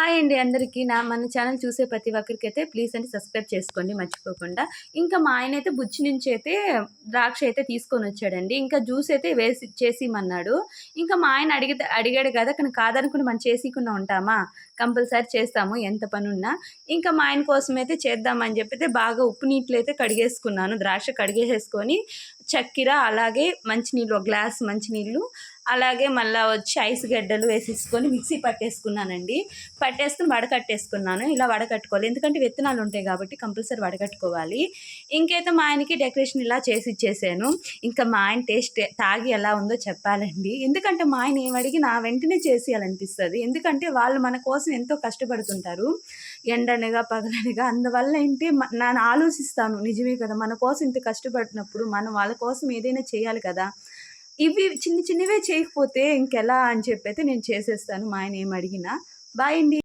Hi అండి అందరికీ. నా మన ఛానల్ చూసే ప్రతి ఒక్కరికి అయితే ప్లీజ్ అండి సబ్స్క్రైబ్ చేసుకోండి మర్చిపోకుండా. ఇంకా మా ఆయన అయితే బుచ్చి నుంచి అయితే ద్రాక్ష అయితే తీసుకొని వచ్చాడండి. ఇంకా జ్యూస్ అయితే వేసి చేసిమన్నాడు. ఇంకా మా ఆయన అడిగితే అడిగాడు కదా కానీ కాదనుకుని మనం చేసికుండా ఉంటామా? కంపల్సరీ చేస్తాము ఎంత పని ఉన్నా ఇంకా మా ఆయన కోసం అయితే చేద్దామని చెప్పితే బాగా ఉప్పు నీటిలో అయితే కడిగేసుకున్నాను. ద్రాక్ష కడిగేసేసుకొని చక్కెర అలాగే మంచినీళ్ళు ఒక గ్లాస్ మంచినీళ్ళు అలాగే మళ్ళీ వచ్చి ఐస్ గడ్డలు వేసేసుకొని మిక్సీ పట్టేసుకున్నానండి. పట్టేసుకుని వడకట్టేసుకున్నాను. ఇలా వడకట్టుకోవాలి. ఎందుకంటే విత్తనాలు ఉంటాయి కాబట్టి కంపల్సరీ వడకట్టుకోవాలి. ఇంకైతే మా ఆయనకి డెకరేషన్ ఇలా చేసి ఇచ్చేసాను. ఇంకా మా ఆయన టేస్ట్ తాగి ఎలా ఉందో చెప్పాలండి. ఎందుకంటే మా ఆయన ఏమడిగి నా వెంటనే చేసేయాలనిపిస్తుంది. ఎందుకంటే వాళ్ళు మన కోసం ఎంతో కష్టపడుతుంటారు. ఎండనగా పగలనగా. అందువల్ల ఏంటి నేను ఆలోచిస్తాను. నిజమే కదా మన కోసం ఇంత కష్టపడినప్పుడు మనం వాళ్ళ కోసం ఏదైనా చేయాలి కదా. ఇవి చిన్న చిన్నవే చేయకపోతే ఇంకెలా అని చెప్పి అయితే నేను చేసేస్తాను. మా ఆయన ఏం అడిగినా బాయ్ అండి.